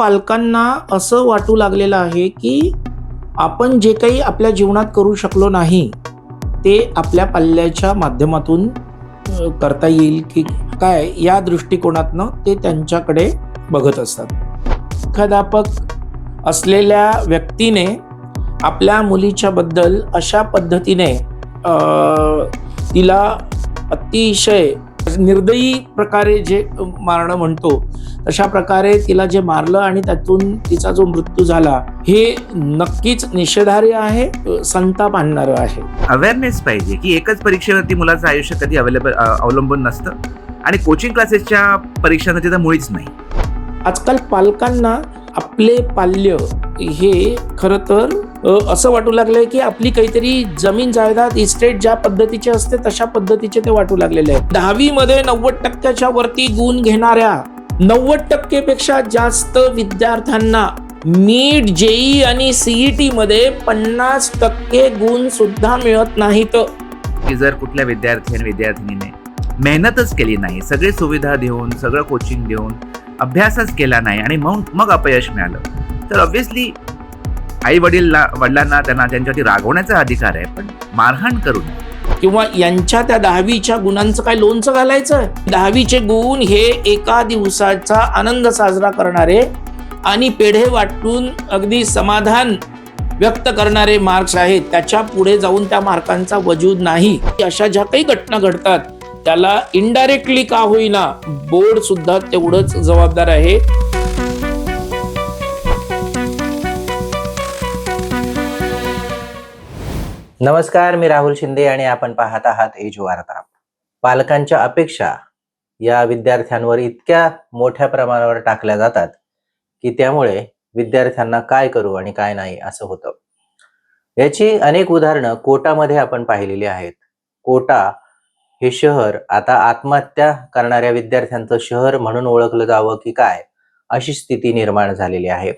पालकांना असं वाटू लागलेलं आहे की आपण जे काही आपल्या जीवनात करू शकलो नाही ते आपल्या पाल्याच्या माध्यमातून करता येईल की काय या दृष्टिकोनातनं ते त्यांच्याकडे बघत असतात. मुख्याध्यापक असलेल्या व्यक्तीने आपल्या मुलीच्या बद्दल अशा पद्धतीने तिला अतिशय निर्दयी प्रकारे जे मारणं म्हणतो तशा प्रकारे तिला जे मारलं आणि त्यातून तिचा जो मृत्यू झाला हे नक्कीच निषेधार्ह आहे संताप आणणारं आहे. अवेअरनेस पाहिजे की एकच परीक्षेवरती मुलाचं आयुष्य कधी अवेलेबल अवलंबून नसतं आणि कोचिंग क्लासेसच्या परीक्षांना तिथं मुळीच नाही. आजकाल पालकांना आपले पाल्य हे खरं तर असं वाटू लागलंय की आपली काहीतरी जमीन जायदाद इस्टेट ज्या पद्धतीचे असते तशा पद्धतीचे ते वाटू लागलेले आहे दहावी मध्ये नव्वद टक्क्याच्या वरती गुण घेणाऱ्या नव्वद टक्केपेक्षा जास्त विद्यार्थ्यांना नीट जेई आणि सीईटी मध्ये पन्नास टक्के गुण सुद्धा मिळत नाहीत. की जर कुठल्या विद्यार्थी आणि विद्यार्थिनीने मेहनतच केली नाही सगळी सुविधा देऊन सगळं कोचिंग देऊन अभ्यासच केला नाही आणि मग मग अपयश मिळालं तर ऑब्व्हियसली आई वडील वडिलांना त्यांना त्यांच्यावरती रागवण्याचा अधिकार आहे पण मारहाण करून. किंवा यांच्या त्या दहावीच्या गुणांचं काय लोणचं घालायचं दहावीचे गुण हे एका दिवसाचा आनंद साजरा करणारे आणि पेढे वाटून अगदी समाधान व्यक्त करणारे मार्क्स आहेत. त्याच्या पुढे जाऊन त्या मार्कांचा वजूद नाही. अशा ज्या काही घटना घडतात त्याला इनडायरेक्टली का होईना बोर्ड सुद्धा तेवढंच जबाबदार आहे. नमस्कार मी राहुल शिंदे आणि आपण पाहत आहात एज वार्ता. पालकांच्या अपेक्षा या विद्यार्थ्यांवर इतक्या मोठ्या प्रमाणावर टाकल्या जातात की त्यामुळे विद्यार्थ्यांना काय करू आणि काय नाही असं होतं. याची अनेक उदाहरणं कोटामध्ये आपण पाहिलेली आहेत. कोटा हे शहर आता आत्महत्या करणाऱ्या विद्यार्थ्यांचं शहर म्हणून ओळखलं जावं की काय अशी स्थिती निर्माण झालेली आहे.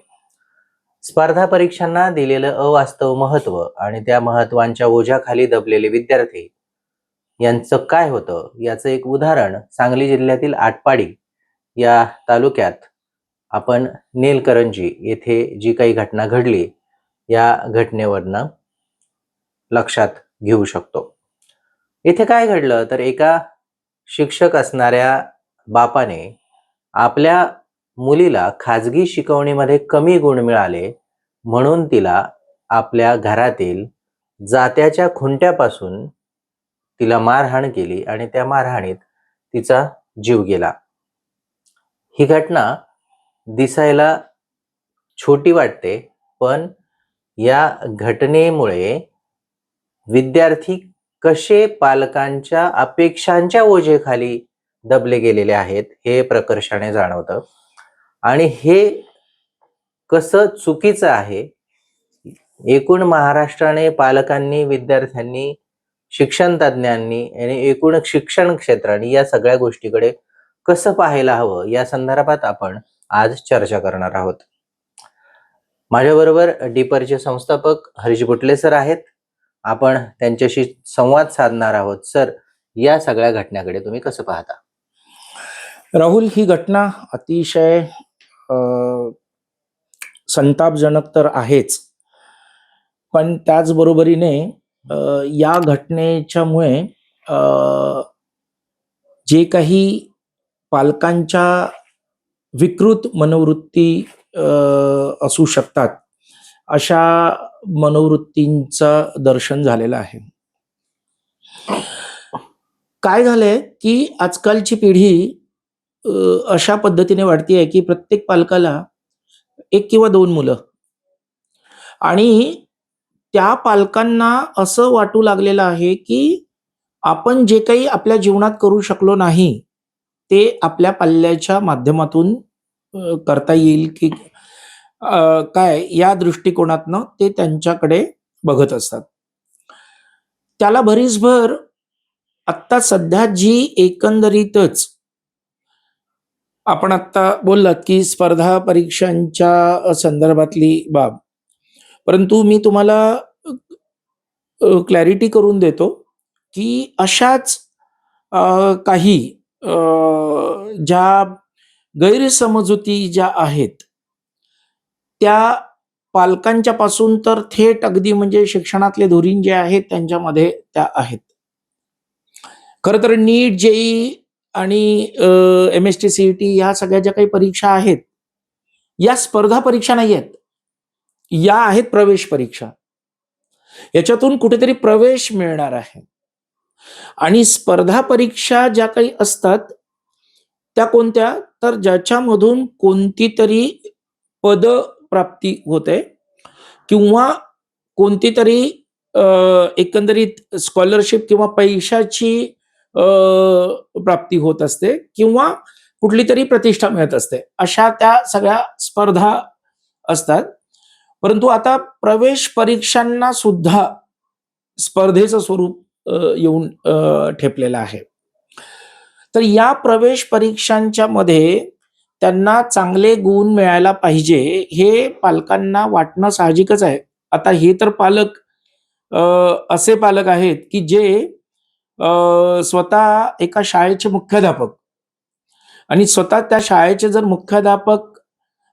स्पर्धा परीक्षांना दिलेलं अवास्तव महत्त्व आणि त्या महत्वांच्या ओझ्याखाली दबलेले विद्यार्थी यांचं काय होतं याचं एक उदाहरण सांगली जिल्ह्यातील आटपाडी या तालुक्यात आपण नेलकरंजी येथे जी काही घटना घडली या घटनेवरनं लक्षात घेऊ शकतो. इथे काय घडलं? तर एका शिक्षक असणाऱ्या बापाने आपल्या मुलीला खाजगी शिकवणीमध्ये कमी गुण मिळाले म्हणून तिला आपल्या घरातील जात्याच्या खुंट्यापासून तिला मारहाण केली आणि त्या मारहाणीत तिचा जीव गेला. ही घटना दिसायला छोटी वाटते पण या घटनेमुळे विद्यार्थी कसे पालकांच्या अपेक्षांच्या ओझेखाली दबले गेलेले आहेत हे प्रकर्षाने जाणवतं. आणि हे कसं चुकीचं आहे एकूण महाराष्ट्राने पालकांनी विद्यार्थ्यांनी शिक्षण तज्ज्ञांनी आणि एकूण शिक्षण क्षेत्राने या सगळ्या गोष्टीकडे कसं पाहायला हवं या संदर्भात आपण आज चर्चा करणार आहोत. माझ्याबरोबर डीपरचे संस्थापक हरीश गुटले सर आहेत. आपण त्यांच्याशी संवाद साधणार आहोत. सर या सगळ्या घटनेकडे तुम्ही कसं पाहता? राहुल ही घटना अतिशय संतापजनक तर आहेच. पण त्याचबरोबरीने या घटनेच्यामुळे अ, जे काही पालकांच्या विकृत मनोवृत्ती अ, असू शकतात अशा मनोवृत्तींचं दर्शन झालेलं आहे. काय झालंय की आजकालची पिढी अशा पद्धतीने वाढती आहे की प्रत्येक पालकाला एक किंवा दोन मुलं. आणि त्या पालकांना असं वाटू लागलेलं आहे की आपण जे काही आपल्या जीवनात करू शकलो नाही ते आपल्या पाल्याच्या माध्यमातून करता येईल की काय या दृष्टिकोनातनं ते त्यांच्याकडे बघत असतात. त्याला भरीसभर आत्ता सध्या जी एकंदरीतच आपण आत्ता बोललात की स्पर्धा परीक्षांच्या संदर्भातली बाब. परंतु मी तुम्हाला क्लॅरिटी करून देतो की अशाच काही ज्या गैरसमजुती ज्या आहेत त्या पालकांच्या पासून तर थेट अगदी म्हणजे शिक्षणातले धुरीण जे आहेत त्यांच्यामध्ये त्या आहेत. खरं तर नीट जेई आणि M S T C T या सगळ्या ज्या काही परीक्षा आहेत या स्पर्धा परीक्षा नाही आहेत. या आहेत प्रवेश परीक्षा. याच्यातून कुठेतरी प्रवेश मिळणार आहे. आणि स्पर्धा परीक्षा ज्या काही असतात त्या कोणत्या? तर ज्याच्यामधून कोणती तरी पद प्राप्ती होते किंवा कोणती तरी एकंदरीत स्कॉलरशिप किंवा पैशाची प्राप्ती होत असते किंवा कुठली तरी प्रतिष्ठा मिळत असते. अशा त्या सगळ्या स्पर्धा असतात. परंतु आता प्रवेश परीक्षांना सुद्धा स्पर्धेचं स्वरूप येऊन ठेपलेलं आहे. तर या प्रवेश परीक्षांच्या मध्ये त्यांना चांगले गुण मिळायला पाहिजे हे पालकांना वाटणं साहजिकच आहे. आता हे तर पालक असे पालक आहेत की जे स्वतः एका शाळेचे मुख्याध्यापक. आणि स्वतः त्या शाळेचे जर मुख्याध्यापक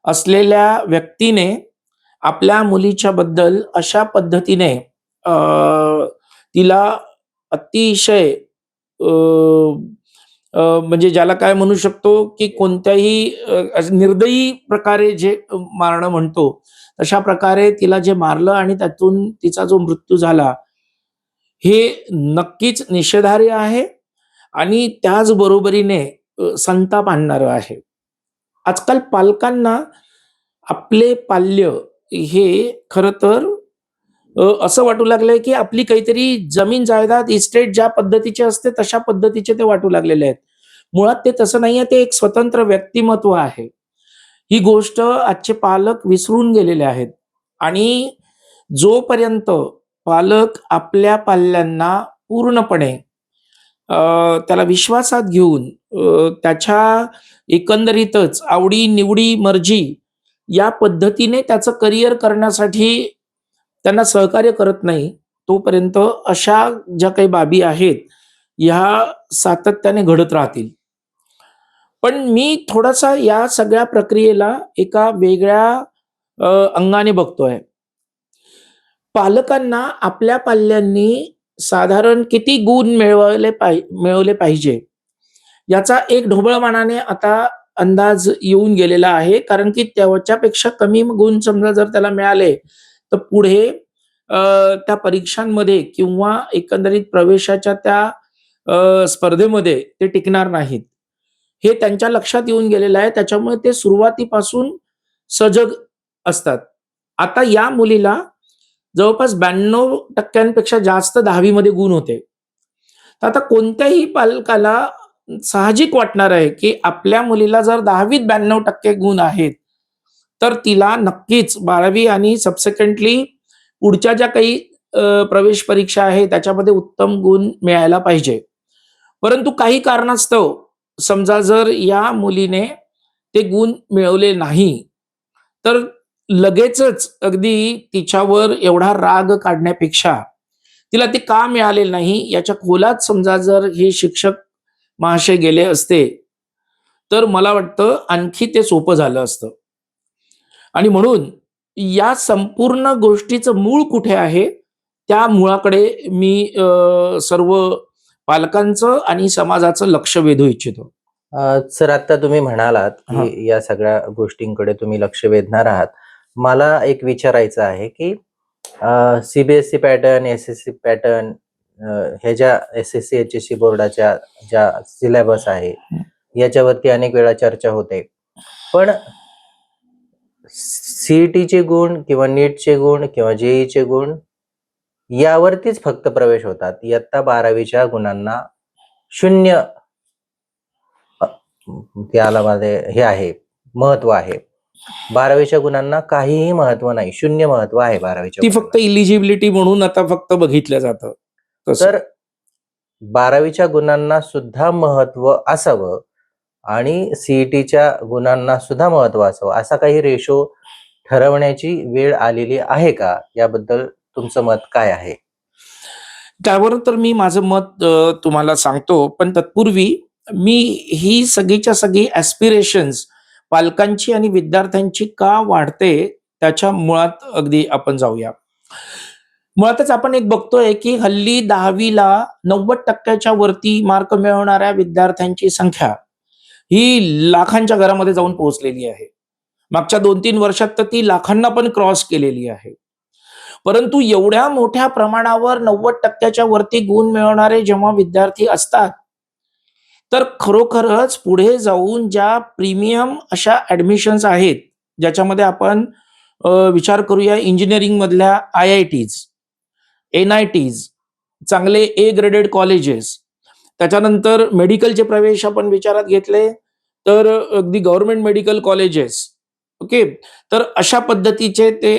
असलेल्या व्यक्तीने आपल्या मुलीच्या बद्दल अशा पद्धतीने अ, तिला अतिशय म्हणजे ज्याला काय म्हणू शकतो की कोणत्याही निर्दयी प्रकारे जे मारणं म्हणतो तशा प्रकारे तिला जे मारलं आणि त्यातून तिचा जो मृत्यू झाला हे नक्कीच निषेधार्ह आहे आणि त्याचबरोबरीने संताप आणणारं आहे. आजकाल पालकांना आपले पाल्य हे खरं तर असं वाटू लागलंय की आपली काहीतरी जमीन जायदाद इस्टेट ज्या पद्धतीचे असते तशा पद्धतीचे ते वाटू लागलेले आहेत. मुळात ते तसं नाहीये ते एक स्वतंत्र व्यक्तिमत्व आहे. ही गोष्ट आजचे पालक विसरून गेलेले आहेत. आणि जोपर्यंत पालक आपल्या पाल्यांना पूर्णपणे त्याला विश्वासात घेऊन त्याच्या एकंदरीतच आवडी निवडी मर्जी या पद्धतीने त्याचं करिअर करण्यासाठी त्यांना सहकार्य करत नाही तोपर्यंत अशा ज्या काही बाबी आहेत ह्या सातत्याने घडत राहतील. पण मी थोडासा या सगळ्या प्रक्रियेला एका वेगळ्या अंगाने बघतोय. पालकांना आपल्या पाल्यांनी साधारण किती गुण मिळवले पाहि मिळवले पाहिजे? याचा एक ढोबळमानाने आता अंदाज येऊन गेलेला आहे. कारण की त्याच्यापेक्षा कमी गुण समजा जर त्याला मिळाले तर पुढे त्या परीक्षांमध्ये किंवा एकंदरीत प्रवेशाच्या त्या स्पर्धेमध्ये ते टिकणार नाहीत. हे त्यांच्या लक्षात येऊन गेलेलं आहे. त्याच्यामुळे ते सुरुवातीपासून सजग असतात. आता या मुलीला जवळपास ब्याण्णव टक्क्यांपेक्षा जास्त दहावीमध्ये गुण होते. तर आता कोणत्याही पालकाला साहजिक वाटणार आहे की आपल्या मुलीला जर दहावीत ब्याण्णव टक्के गुण आहेत तर तिला नक्कीच बारावी आणि सबसेकंटली पुढच्या ज्या काही प्रवेश परीक्षा आहे त्याच्यामध्ये उत्तम गुण मिळायला पाहिजे. परंतु काही कारणास्तव समजा जर या मुलीने ते गुण मिळवले नाही तर लगेचच अगदी तिच्यावर एवढा राग काढण्यापेक्षा तिला ते का मिळाले नाही याच्या खोलात समजा जर हे शिक्षक महाशय गेले असते तर मला वाटतं आणखी ते सोपं झालं असतं. आणि म्हणून या संपूर्ण गोष्टीचं मूळ कुठे आहे त्या मुळाकडे मी सर्व पालकांचं आणि समाजाचं लक्ष वेधू इच्छितो. सर आता तुम्ही म्हणालात. की या सगळ्या गोष्टींकडे तुम्ही लक्ष वेधणार आहात. मला एक विचारायचं आहे की CBSE pattern S S C pattern ह्या ज्या S S C H S C बोर्डाच्या ज्या सिलेबस आहे याच्यावरती अनेक वेळा चर्चा होते. पण सीईटीचे गुण किंवा नीटचे गुण किंवा जेईचे गुण यावरतीच फक्त प्रवेश होतात. इयत्ता बारावीच्या गुणांना शून्य त्याला मध्ये हे आहे महत्त्व आहे. बारावीच्या गुणांना काहीही महत्त्व नाही. शून्य महत्त्व आहे बारावीच्या ती. फक्त इलिजिबिलिटी म्हणून आता फक्त बघितलं जातं. तर बारावीच्या गुणांना सुद्धा महत्त्व असावं आणि सीईटीच्या गुणांना सुद्धा महत्त्व असावं असा काही रेशो ठरवण्याची वेळ आलेली आहे का? याबद्दल तुमचं मत काय आहे? त्यावर तर मी माझं मत तुम्हाला सांगतो. पण तत्पूर्वी मी ही सगळीच्या सगळी ऍस्पिरेशन्स पालकांची आणि विद्यार्थ्यांची का वाढते त्याच्या मुळात अगदी आपण जाऊया. मुळातच आपण एक बघतोय की हल्ली दहावीला नव्वद टक्क्याच्या वरती मार्क मिळवणाऱ्या विद्यार्थ्यांची संख्या ही लाखांच्या घरामध्ये जाऊन पोहोचलेली आहे. मागच्या दोन तीन वर्षात तर ती लाखांना पण क्रॉस केलेली आहे. परंतु एवढ्या मोठ्या प्रमाणावर नव्वद टक्क्याच्या वरती गुण मिळवणारे जेव्हा विद्यार्थी असतात तर खरोखरच पुढे जाऊन ज्या प्रीमियम अशा ऍडमिशन्स आहेत ज्याच्यामध्ये आपण विचार करूया इंजिनिअरिंगमधल्या I I Ts N I Ts चांगले ए ग्रेडेड कॉलेजेस त्याच्यानंतर मेडिकलचे प्रवेश आपण विचारात घेतले तर अगदी गव्हर्नमेंट मेडिकल कॉलेजेस ओके तर अशा पद्धतीचे ते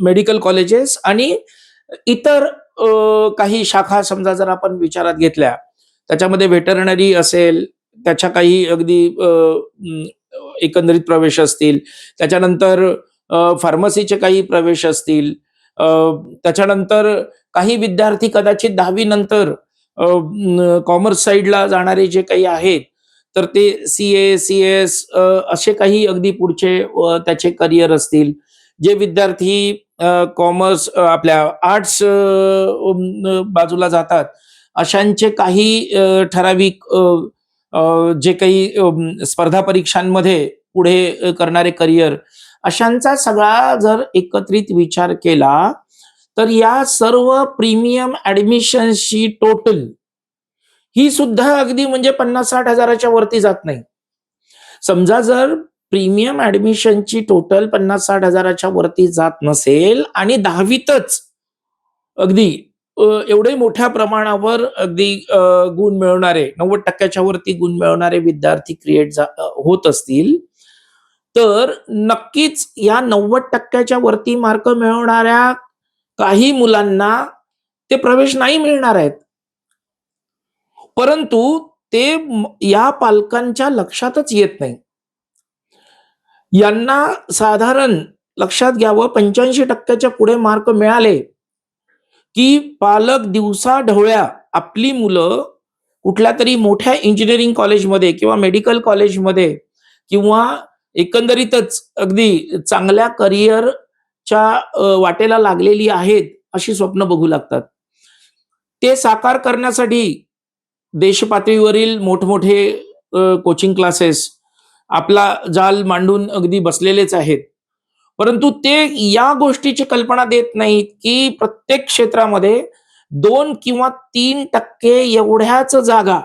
मेडिकल कॉलेजेस आणि इतर काही शाखा समजा जर आपण विचारात घेतल्या त्याच्यामध्ये व्हेटरनरी असेल त्याच्या काही अगदी एकंदरीत प्रवेश असतील त्याच्यानंतर फार्मसीचे काही प्रवेश असतील त्याच्यानंतर काही विद्यार्थी कदाचित दहावी नंतर कॉमर्स साईडला जाणारे जे काही आहेत तर ते सी ए सी एस असे काही अगदी पुढचे त्याचे करिअर असतील. जे विद्यार्थी कॉमर्स आपल्या आर्ट्स बाजूला जातात अशांचे काही ठराविक जे काही स्पर्धा परीक्षांमध्ये पुढे करणारे करिअर अशांचा सगळा जर एकत्रित विचार केला तर या सर्व प्रीमियम ऍडमिशन्सची टोटल ही सुद्धा अगदी म्हणजे पन्नास साठ हजाराच्या वरती जात नाही. समजा जर प्रीमियम ऍडमिशनची टोटल पन्नास साठ हजाराच्या वरती जात नसेल आणि दहावीतच अगदी एवढे मोठ्या प्रमाणावर अगदी गुण मिळवणारे नव्वद टक्क्याच्या वरती गुण मिळवणारे विद्यार्थी क्रिएट होत असतील. तर नक्कीच या नव्वद टक्क्याच्या वरती मार्क मिळवणाऱ्या काही मुलांना ते प्रवेश नाही मिळणार आहेत. परंतु ते या पालकांच्या लक्षातच येत नाही. यांना साधारण लक्षात घ्यावं पंच्याऐंशी टक्क्याच्या पुढे मार्क मिळाले की पालक दिवसा ढवळ्या आपली मुलं कुठल्या तरी मोठ्या इंजिनिअरिंग कॉलेजमध्ये किंवा मेडिकल कॉलेजमध्ये किंवा एकंदरीतच अगदी चांगल्या करिअरच्या वाटेला लागलेली आहेत अशी स्वप्न बघू लागतात. ते साकार करण्यासाठी देशपातळीवरील मोठमोठे कोचिंग क्लासेस आपला जाल मांडून अगदी बसलेलेच आहेत. परंतु ते या गोष्टीची कल्पना देत नाहीत की प्रत्येक क्षेत्रामध्ये दोन किंवा तीन टक्के एवढ्याच जागा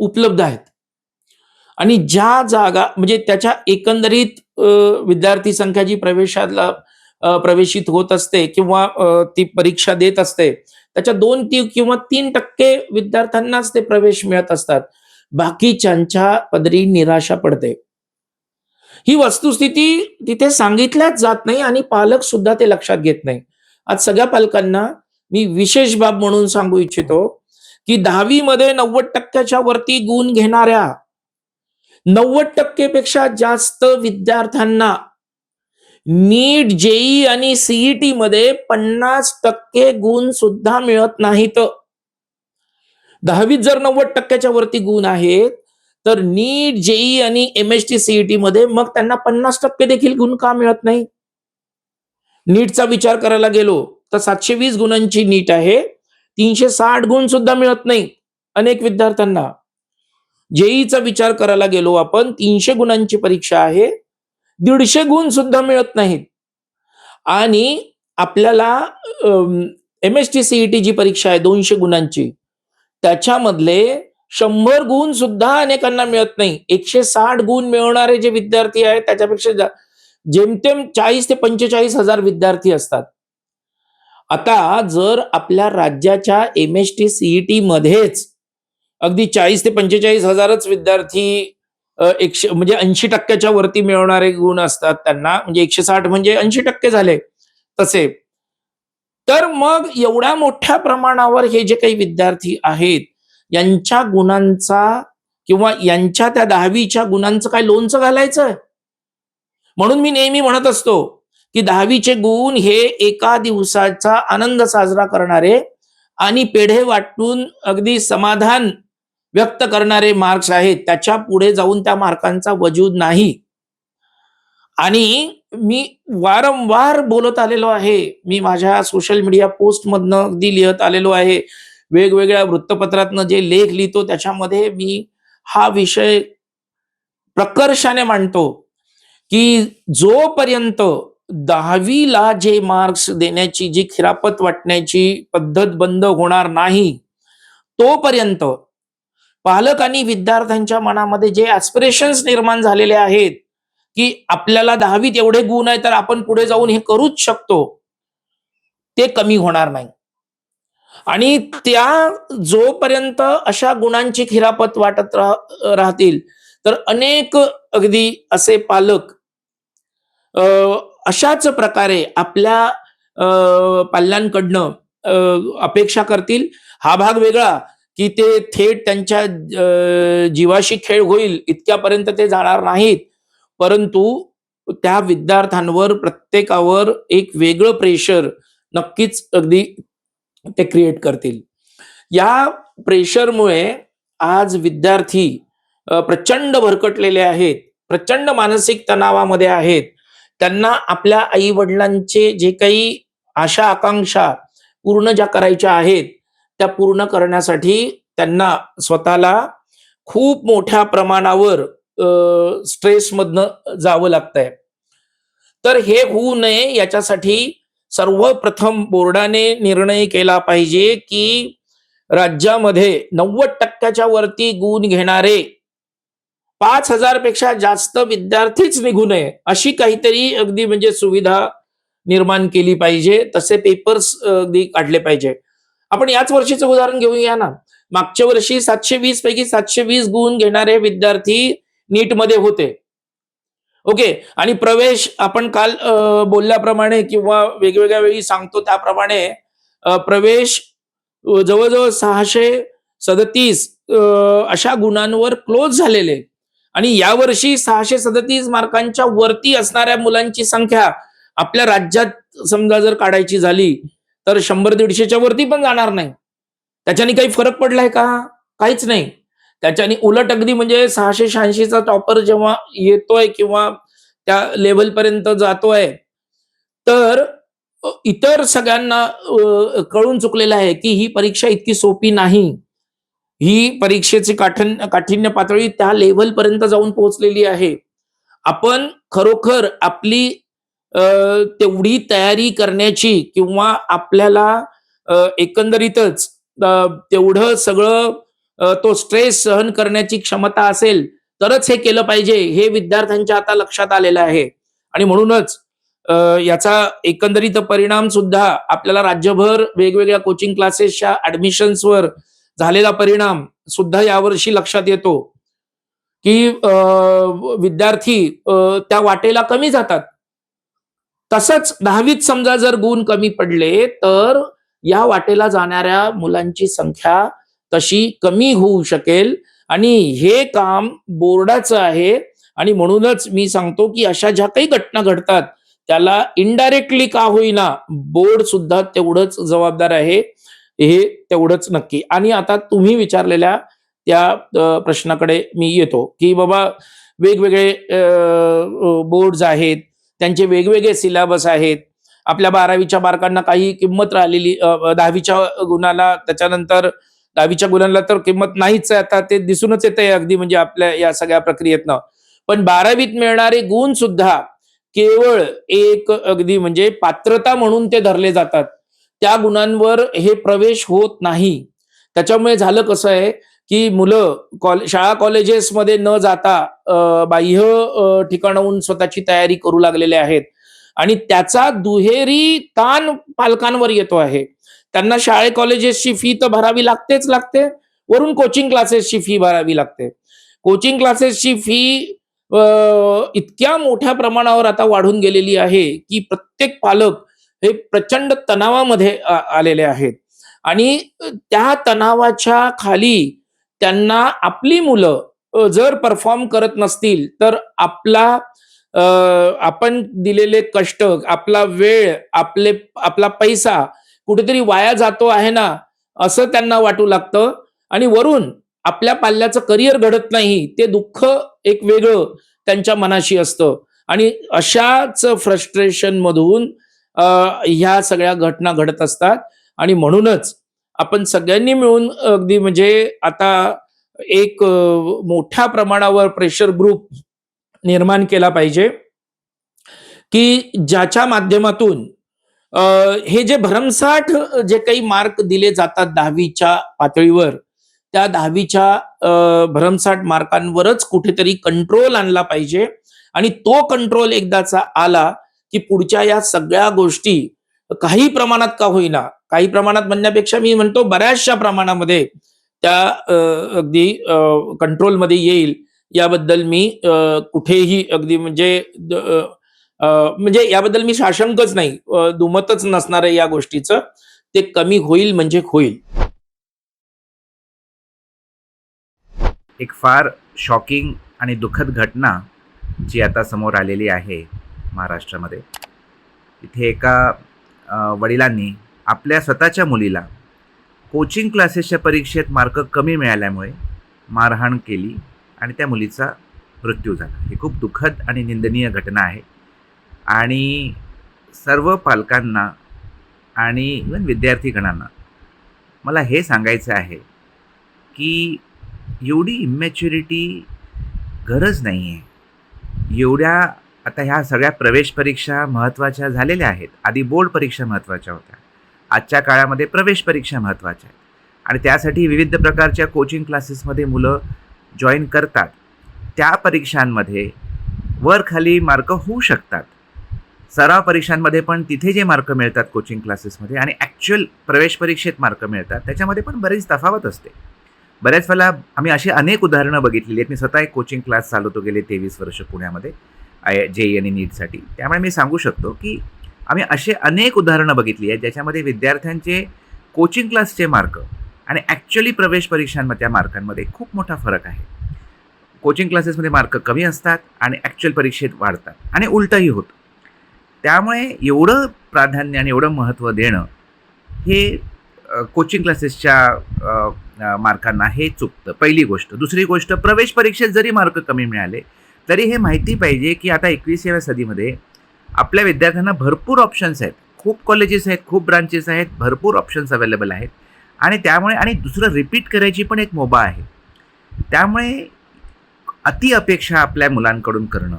उपलब्ध आहेत. आणि ज्या जागा म्हणजे त्याच्या एकंदरीत विद्यार्थी संख्या जी प्रवेशाला प्रवेशित होत असते किंवा ती परीक्षा देत असते त्याच्या दोन ती किंवा तीन टक्के विद्यार्थ्यांनाच ते प्रवेश मिळत असतात. बाकीच्यांच्या पदरी निराशा पडते. ही वस्तुस्थिती तिथे सांगितल्याच जात नाही आणि पालक सुद्धा ते लक्षात घेत नाही. आज सगळ्या पालकांना मी विशेष बाब म्हणून सांगू इच्छितो की दहावी मध्ये नव्वद टक्क्याच्या वरती गुण घेणाऱ्या नव्वद टक्केपेक्षा जास्त विद्यार्थ्यांना नीट जेई आणि सीईटी मध्ये पन्नास टक्के गुण सुद्धा मिळत नाहीत. दहावीत जर नव्वद टक्क्याच्या वरती गुण आहेत तर नीट जेई आणि एम एस टी सीईटी मध्ये मग त्यांना पन्नास टक्के देखील गुण का मिळत नाही? नीटचा विचार करायला गेलो तर सातशे वीस गुणांची नीट आहे. तीनशे साठ गुण सुद्धा मिळत नाही अनेक विद्यार्थ्यांना. जेईचा विचार करायला गेलो आपण तीनशे गुणांची परीक्षा आहे. दीडशे गुण सुद्धा मिळत नाहीत. आणि आपल्याला एम एस टी सीईटी जी परीक्षा आहे दोनशे गुणांची त्याच्यामधले शंभर गुण सुद्धा अनेकांना मिळत नाही. एकशे साठ गुण मिळवणारे जे विद्यार्थी आहेत त्याच्यापेक्षा जेमतेम चाळीस ते पंचेचाळीस हजार विद्यार्थी असतात. आता जर आपल्या राज्याच्या एम एस टी सीईटी मध्येच अगदी चाळीस ते पंचेचाळीस हजारच विद्यार्थी एकशे म्हणजे ऐंशी टक्क्याच्या वरती मिळवणारे गुण असतात त्यांना म्हणजे एकशे साठ म्हणजे ऐंशी टक्के झाले तसे. तर मग एवढ्या मोठ्या प्रमाणावर हे जे काही विद्यार्थी आहेत यांच्या गुणांचा किंवा यांच्या त्या दहावीच्या गुणांचं काय लोणचं घालायचं? म्हणून मी नेहमी म्हणत असतो की दहावीचे गुण हे एका दिवसाचा आनंद साजरा करणारे आणि पेढे वाटून अगदी समाधान व्यक्त करणारे मार्क्स आहेत. त्याच्या पुढे जाऊन त्या मार्कांचा वजूद नाही. आणि मी वारंवार बोलत आलेलो आहे. मी माझ्या सोशल मीडिया पोस्टमधनं अगदी लिहत आलेलो आहे. वेगवेगळ्या वृत्तपत्रातनं जे लेख लिहितो त्याच्यामध्ये मी हा विषय प्रकर्षाने मांडतो की जोपर्यंत दहावीला जे मार्क्स देण्याची जी खिरापत वाटण्याची पद्धत बंद होणार नाही तोपर्यंत पालक आणि विद्यार्थ्यांच्या मनामध्ये जे ऍस्पिरेशन्स निर्माण झालेले आहेत की आपल्याला दहावीत एवढे गुण आहे तर आपण पुढे जाऊन हे करूच शकतो ते कमी होणार नाही. आणि त्या जोपर्यंत अशा गुणांची खिरापत वाटत राह- राहतील तर अनेक अगदी असे पालक अशाच प्रकारे आपल्या पाल्यांकडनं अपेक्षा करतील. हा भाग वेगळा की ते थेट त्यांच्या जीवाशी खेळ होईल इतक्यापर्यंत ते जाणार नाहीत. परंतु त्या विद्यार्थ्यांवर प्रत्येकावर एक वेगळं प्रेशर नक्कीच अगदी ते क्रिएट करतील. या प्रेशरमुळे आज विद्यार्थी प्रचंड भरकटलेले आहेत प्रचंड मानसिक तणावामध्ये आहेत. त्यांना आपल्या आई वडिलांचे जे काही आशा आकांक्षा पूर्ण ज्या करायच्या आहेत त्या पूर्ण करण्यासाठी त्यांना स्वतःला खूप मोठ्या प्रमाणावर स्ट्रेसमधनं जावं लागतंय. तर हे होऊ नये याच्यासाठी सर्वप्रथम बोर्डाने निर्णय केला पाहिजे की राज्यामध्ये नव्वद टक्क्याच्या वरती गुण घेणारे पाच हजारपेक्षा जास्त विद्यार्थीच निघू नये अशी काहीतरी अगदी म्हणजे सुविधा निर्माण केली पाहिजे. तसे पेपर्स अगदी काढले पाहिजे. आपण याच वर्षीचं उदाहरण घेऊया ना. मागच्या वर्षी सातशे वीस पैकी सातशे वीस गुण घेणारे विद्यार्थी नीटमध्ये होते. ओके आणि प्रवेश आपण काल बोलल्याप्रमाणे किंवा वेगवेगळ्या वेळी सांगतो त्याप्रमाणे प्रवेश जवळजवळ सहाशे सदतीस अशा गुणांवर क्लोज झालेले. आणि यावर्षी सहाशे सदतीस मार्कांच्या वरती असणाऱ्या मुलांची संख्या आपल्या राज्यात समजा जर काढायची झाली तर शंभर दीडशेच्या वरती पण जाणार नाही. त्याच्याने काही फरक पडलाय का? काहीच नाही. त्याच्याने उलट अगदी म्हणजे सहाशे शहाऐंशीचा टॉपर जेव्हा येतोय किंवा त्या लेवलपर्यंत जातो आहे. तर इतर सगळ्यांना कळून चुकलेलं आहे की ही परीक्षा इतकी सोपी नाही. ही परीक्षेची काठन काठिण्य पातळी त्या लेवलपर्यंत जाऊन पोहोचलेली आहे. आपण खरोखर आपली तेवढी तयारी करण्याची किंवा आपल्याला एकंदरीतच तेवढं सगळं तो स्ट्रेस सहन करण्याची क्षमता असेल तरच हे केलं पाहिजे. हे विद्यार्थ्यांच्या आता लक्षात आलेलं आहे. आणि म्हणूनच याचा एकंदरीत परिणाम सुद्धा आपल्याला राज्यभर वेगवेगळ्या कोचिंग क्लासेसच्या ऍडमिशन्सवर झालेला परिणाम सुद्धा यावर्षी लक्षात येतो. की अ, विद्यार्थी त्या वाटेला कमी जातात. तसंच दहावीत समजा जर गुण कमी पडले तर या वाटेला जाणाऱ्या मुलांची संख्या तशी कमी होऊ शकेल. आणि हे काम बोर्डाचं आहे. आणि म्हणूनच मी सांगतो की अशा ज्या काही घटना घडतात त्याला इनडायरेक्टली का होईना बोर्ड सुद्धा तेवढंच जबाबदार आहे. हे तेवढंच नक्की. आणि आता तुम्ही विचारलेल्या त्या प्रश्नाकडे मी येतो की बाबा वेगवेगळे बोर्ड्स आहेत त्यांचे वेगवेगळे सिलेबस आहेत. आपल्या बारावीच्या मार्कांना काही किंमत राहिलेली दहावीच्या गुणाला त्याच्यानंतर दहावीच्या मुलांना तर किंमत नाहीच आहे. आता ते दिसूनच येत आहे अगदी म्हणजे आपल्या या सगळ्या प्रक्रियेतनं. पण बारावीत मिळणारे गुण सुद्धा केवळ एक अगदी म्हणजे पात्रता म्हणून ते धरले जातात. त्या गुणांवर हे प्रवेश होत नाही. त्याच्यामुळे झालं कसं आहे की मुलं कॉले शाळा कॉलेजेसमध्ये न जाता बाह्य ठिकाणाहून स्वतःची तयारी करू लागलेले आहेत. आणि त्याचा दुहेरी ताण पालकांवर येतो आहे. त्यांना शाळे कॉलेजेसची फी तर भरावी लागतेच लागते. वरून कोचिंग क्लासेसची फी भरावी लागते. कोचिंग क्लासेसची फी इतक्या मोठ्या प्रमाणावर आता वाढून गेलेली आहे की प्रत्येक पालक हे प्रचंड तणावामध्ये आलेले आहेत. आणि त्या तणावाच्या खाली त्यांना आपली मुलं जर परफॉर्म करत नसतील तर आपला आपण दिलेले कष्ट आपला वेळ आपले आपला पैसा कुठेतरी वाया जातो आहे ना असं त्यांना वाटू लागतं. आणि वरून आपल्या पाल्याचं करिअर घडत नाही ते दुःख एक वेगळं त्यांच्या मनाशी असतं. आणि अशाच फ्रस्ट्रेशनमधून मधून ह्या सगळ्या घटना घडत असतात. आणि म्हणूनच आपण सगळ्यांनी मिळून अगदी म्हणजे आता एक मोठ्या प्रमाणावर प्रेशर ग्रुप निर्माण केला पाहिजे की ज्याच्या माध्यमातून हे जे भरमसाठ जे काही मार्क दिले जातात दहावीच्या पातळीवर त्या दहावीच्या अ, भरमसाठ मार्कांवरच कुठेतरी कंट्रोल आणला पाहिजे. आणि तो कंट्रोल एकदाचा आला की पुढच्या या सगळ्या गोष्टी काही प्रमाणात का होईना. काही प्रमाणात म्हणण्यापेक्षा मी म्हणतो बऱ्याचशा प्रमाणामध्ये त्या अगदी कंट्रोलमध्ये येईल. याबद्दल मी कुठेही अगदी म्हणजे म्हणजे याबद्दल मी साशंकच नाही. दुमतच नसणार आहे या गोष्टीचं. ते कमी होईल म्हणजे होईल. एक फार शॉकिंग आणि दुःखद घटना जी आता समोर आलेली आहे महाराष्ट्रामध्ये. इथे एका वडिलांनी आपल्या स्वतःच्या मुलीला कोचिंग क्लासेसच्या परीक्षेत मार्क कमी मिळाल्यामुळे मारहाण केली आणि त्या मुलीचा मृत्यू झाला. ही खूप दुःखद आणि निंदनीय घटना आहे. आणि सर्व पालकांना आणि इवन विद्यार्थीगणांना मला हे सांगायचं आहे की एवढी इमॅच्युरिटी गरज नाही आहे एवढ्या आता ह्या सगळ्या प्रवेश परीक्षा महत्त्वाच्या झालेल्या आहेत. आधी बोर्ड परीक्षा महत्त्वाच्या होत्या. आजच्या काळामध्ये प्रवेश परीक्षा महत्त्वाच्या आहेत. आणि त्यासाठी विविध प्रकारच्या कोचिंग क्लासेसमध्ये मुलं जॉईन करतात. त्या परीक्षांमध्ये वर खाली मार्क होऊ शकतात. सराव परीक्षांमध्ये पण तिथे जे मार्क मिळतात कोचिंग क्लासेसमध्ये आणि ॲक्च्युअल प्रवेश परीक्षेत मार्क मिळतात त्याच्यामध्ये पण बरीच तफावत असते. बऱ्याच वेळेला आम्ही अशी अनेक उदाहरणं बघितलेली आहेत. मी स्वतः एक कोचिंग क्लास चालवतो गेले तेवीस वर्ष पुण्यामध्ये आय जे आणि नीटसाठी त्यामुळे मी सांगू शकतो की आम्ही असे अनेक उदाहरणं बघितली आहेत ज्याच्यामध्ये विद्यार्थ्यांचे कोचिंग क्लासचे मार्क आणि ॲक्च्युअली प्रवेश परीक्षांमध्ये त्या मार्कांमध्ये खूप मोठा फरक आहे. कोचिंग क्लासेसमध्ये मार्क कमी असतात आणि ॲक्च्युअल परीक्षेत वाढतात आणि उलटंही होतं. त्यामुळे एवढं प्राधान्य आणि एवढं महत्त्व देणं हे कोचिंग क्लासेसच्या मार्कांना हे चुकतं. पहिली गोष्ट. दुसरी गोष्ट प्रवेश परीक्षेत जरी मार्क कमी मिळाले तरी हे माहिती पाहिजे की आता एकविसाव्या सदीमध्ये आपल्या विद्यार्थ्यांना भरपूर ऑप्शन्स आहेत. खूप कॉलेजेस आहेत खूप ब्रांचेस आहेत भरपूर ऑप्शन्स अवेलेबल आहेत. आणि त्यामुळे आणि दुसरं रिपीट करायची पण एक मोबा आहे. त्यामुळे अति अपेक्षा आपल्या मुलांकडून करणं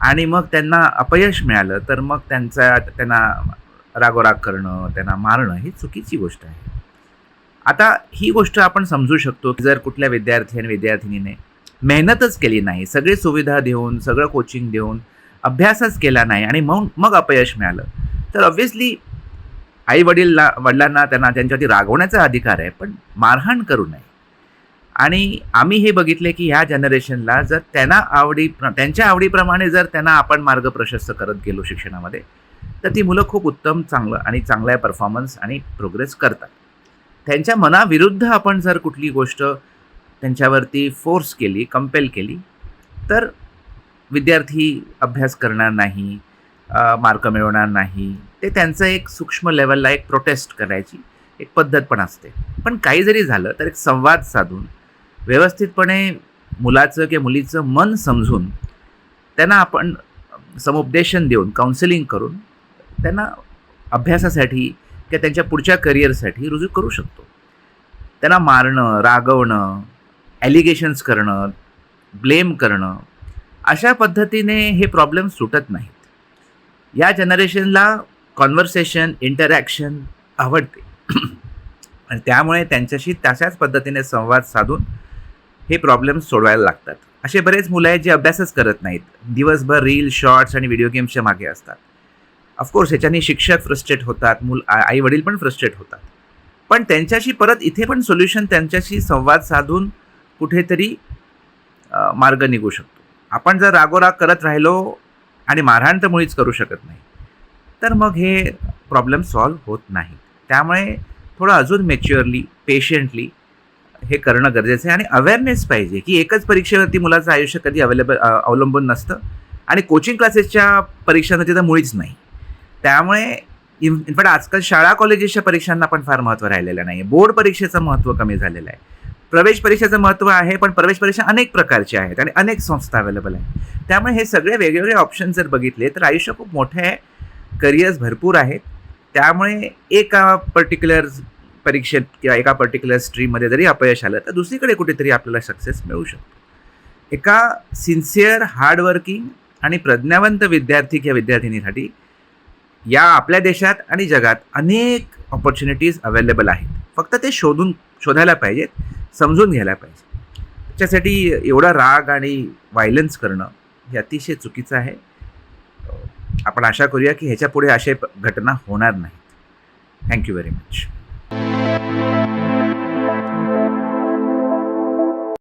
आणि मग त्यांना अपयश मिळालं तर मग त्यांचा त्यांना रागोराग करणं त्यांना मारणं ही चुकीची गोष्ट आहे. आता ही गोष्ट आपण समजू शकतो की जर कुठल्या विद्यार्थी आणि विद्यार्थिनीने मेहनतच केली नाही सगळी सुविधा देऊन सगळं कोचिंग देऊन अभ्यासच केला नाही आणि मग मग अपयश मिळालं तर ऑब्व्हियसली आई वडील वडिलांना त्यांना त्यांच्यावरती रागवण्याचा अधिकार आहे पण मारहाण करू नये. आणि आम्ही हे बघितले की ह्या जनरेशनला जर त्यांना आवडी त्यांच्या आवडीप्रमाणे जर त्यांना आपण मार्ग प्रशस्त करत गेलो शिक्षणामध्ये तर ती मुलं खूप उत्तम चांगलं आणि चांगल्या परफॉर्मन्स आणि प्रोग्रेस करतात. त्यांच्या मनाविरुद्ध आपण जर कुठली गोष्ट त्यांच्यावरती फोर्स केली कंपेल केली तर विद्यार्थी अभ्यास करणार नाही मार्क मिळवणार नाही. ते त्यांचं एक सूक्ष्म लेवलला एक प्रोटेस्ट करायची एक पद्धत पण असते. पण काही जरी झालं तर एक संवाद साधून व्यवस्थितपणे मुलाचं किंवा मुलीचं मन समजून त्यांना आपण समुपदेशन देऊन काउन्सिलिंग करून त्यांना अभ्यासासाठी किंवा त्यांच्या पुढच्या करिअरसाठी रुजू करू शकतो. त्यांना मारणं रागवणं ॲलिगेशन्स करणं ब्लेम करणं अशा पद्धतीने हे प्रॉब्लेम सुटत नाहीत. या जनरेशनला कॉन्व्हर्सेशन इंटरॅक्शन आवडते. आणि त्यामुळे त्यांच्याशी तशाच पद्धतीने संवाद साधून हे प्रॉब्लेम्स सोडवायला लागतात. असे बरेच मुलं आहेत जे अभ्यासच करत नाहीत. दिवसभर रील शॉर्ट्स आणि व्हिडिओ गेम्सच्या मागे असतात. ऑफकोर्स ह्याच्याने शिक्षक फ्रस्ट्रेट होतात मूल आई वडील पण फ्रस्ट्रेट होतात. पण त्यांच्याशी परत इथे पण सोल्युशन त्यांच्याशी संवाद साधून कुठेतरी मार्ग निघू शकतो. आपण जर रागोराग करत राहिलो आणि मारहाण तर मुळीच करू शकत नाही. तर मग हे प्रॉब्लेम सॉल्व्ह होत नाही. त्यामुळे थोडं अजून मेच्युअरली पेशंटली हे करणं गरजेचं आहे आणि अवेअरनेस पाहिजे की एकच परीक्षेवरती मुलाचं आयुष्य कधी अवेलेबल अवलंबून नसतं आणि कोचिंग क्लासेसच्या परीक्षांना तर मुळीच नाही. त्यामुळे इन इनफॅक्ट आजकाल शाळा कॉलेजेसच्या परीक्षांना पण फार महत्त्व राहिलेलं नाही आहे बोर्ड परीक्षेचं महत्त्व कमी झालेलं आहे. प्रवेश परीक्षेचं महत्त्व आहे पण प्रवेश परीक्षा अनेक प्रकारच्या आहेत आणि अनेक संस्था अवेलेबल आहेत. त्यामुळे हे सगळे वेगवेगळे ऑप्शन जर बघितले तर आयुष्य खूप मोठे आहे करिअर्स भरपूर आहेत. त्यामुळे एका पर्टिक्युलर परीक्षेत किंवा एका पर्टिक्युलर स्ट्रीममध्ये जरी अपयश आलं तर दुसरीकडे कुठेतरी आपल्याला सक्सेस मिळू शकतो. एका सिन्सिअर हार्डवर्किंग आणि प्रज्ञावंत विद्यार्थी किंवा विद्यार्थिनीसाठी या आपल्या देशात आणि जगात अनेक ऑपॉर्च्युनिटीज अवेलेबल आहेत. फक्त ते शोधून शोधायला पाहिजेत समजून घ्यायला पाहिजे त्याच्यासाठी एवढा राग आणि व्हायलन्स करणं हे अतिशय चुकीचं आहे. आपण आशा करूया की ह्याच्यापुढे असे अशा घटना होणार नाहीत थँक्यू व्हेरी मच